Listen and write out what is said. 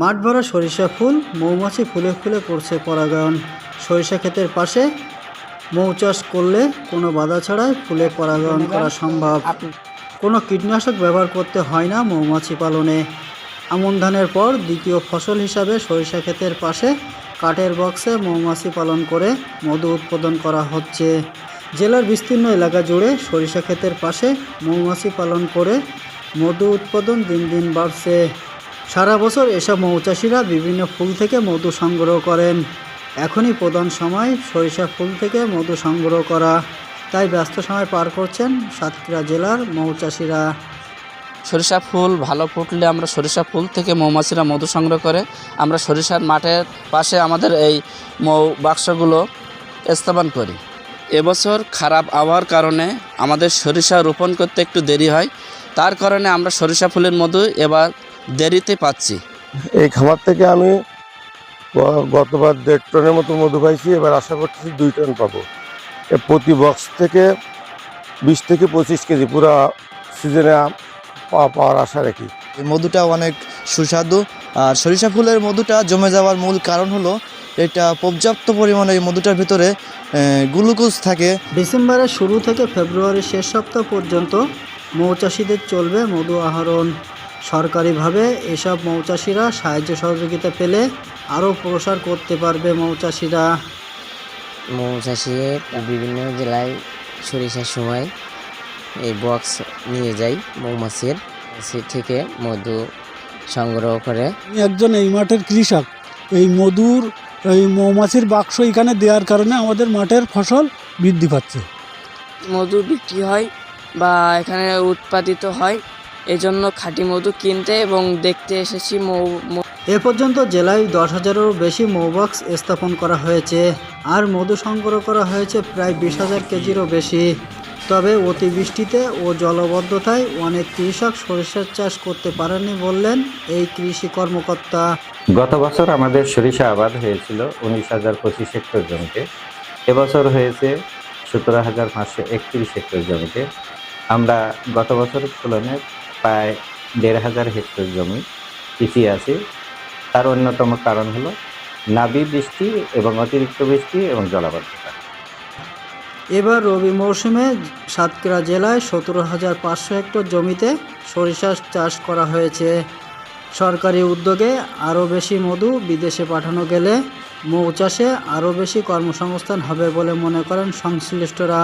মাঠ ভরা সরিষা ফুল মৌমাছি ফুলে ফুলে করছে পরাগায়ন। সরিষা ক্ষেতের পাশে মৌ চাষ করলে কোনো বাধা ছাড়াই ফুলে পরাগায়ন করা সম্ভব। কোনো কীটনাশক ব্যবহার করতে হয় না মৌমাছি পালনে। আমন ধানের পর দ্বিতীয় ফসল হিসাবে সরিষা ক্ষেতের পাশে কাঠের বক্সে মৌমাছি পালন করে মধু উৎপাদন করা হচ্ছে। জেলার বিস্তীর্ণ এলাকা জুড়ে সরিষা ক্ষেতের পাশে মৌমাছি পালন করে মধু উৎপাদন দিন দিন বাড়ছে। সারা বছর এসব মৌচাষিরা বিভিন্ন ফুল থেকে মধু সংগ্রহ করেন। এখনই প্রধান সময় সরিষা ফুল থেকে মধু সংগ্রহ করা। তাই ব্যস্ত সময় পার করছেন সাতক্ষীরা জেলার মৌচাষিরা। সরিষা ফুল ভালো ফুটলে আমরা সরিষা ফুল থেকে মৌমাছিরা মধু সংগ্রহ করে, আমরা সরিষার মাঠের পাশে আমাদের এই মৌ বাক্সগুলো স্থাপন করি। এবছর খারাপ আবহাওয়ার কারণে আমাদের সরিষা রোপণ করতে একটু দেরি হয়। তার কারণে আমরা সরিষা ফুলের মধু এবার দেরিতে পাচ্ছি। এই খামার থেকে আমি গতবার দেড় টনের মতো মধু পাইছি এবার আশা করতেছি দুই টন পাবো। প্রতি বক্স থেকে বিশ থেকে পঁচিশ কেজি পুরো সিজনে পাওয়া পাওয়ার আশা রাখি। এই মধুটা অনেক সুস্বাদু। আর সরিষা ফুলের মধুটা জমে যাওয়ার মূল কারণ হলো এটা পর্যাপ্ত পরিমাণে এই মধুটার ভিতরে গ্লুকোজ থাকে। ডিসেম্বরের শুরু থেকে ফেব্রুয়ারির শেষ সপ্তাহ পর্যন্ত মৌচাষিদের চলবে মধু আহরণ। সরকারিভাবে এসব মৌচাষিরা সাহায্য সহযোগিতা পেলে আরও প্রসার করতে পারবে মৌচাষিরা। মৌচাষি বিভিন্ন জেলায় সরিষার সময় এই বক্স নিয়ে যায় মৌমাছির সে থেকে মধু সংগ্রহ করে। আমি একজন এই মাঠের কৃষক। এই মধুর এই মৌমাছির বাক্স এখানে দেওয়ার কারণে আমাদের মাঠের ফসল বৃদ্ধি পাচ্ছে। মধু বিক্রি হয় বা এখানে উৎপাদিত হয়। এজন্য খাঁটি মধু কিনতে এবং দেখতে এসেছি মৌ মৌ- এ পর্যন্ত জেলায় দশ হাজারেরও বেশি মৌবক্স স্থাপন করা হয়েছে। আর মধু সংগ্রহ করা হয়েছে প্রায় বিশ হাজার কেজিরও বেশি। তবে অতিবৃষ্টিতে ও জলবদ্ধতায় অনেক কৃষক সরিষার চাষ করতে পারেননি বললেন এই কৃষি কর্মকর্তা। গত বছর আমাদের সরিষা আবাদ হয়েছিল উনিশ হাজার পঁচিশ হেক্টর জমিতে। এবছর হয়েছে সতেরো হাজার পাঁচশো একত্রিশ হেক্টর জমিতে। আমরা গত বছরের তুলনায় প্রায় দেড় হাজার হেক্টর জমি পিছিয়ে আছি। তার অন্যতম কারণ হলো নাবি বৃষ্টি এবং অতিরিক্ত বৃষ্টি এবং জলাবদ্ধতা। এবার রবি মৌসুমে সাতক্ষীরা জেলায় সতেরো হাজার পাঁচশো হেক্টর জমিতে সরিষা চাষ করা হয়েছে। সরকারি উদ্যোগে আরও বেশি মধু বিদেশে পাঠানো গেলে মৌ চাষে আরও বেশি কর্মসংস্থান হবে বলে মনে করেন সংশ্লিষ্টরা।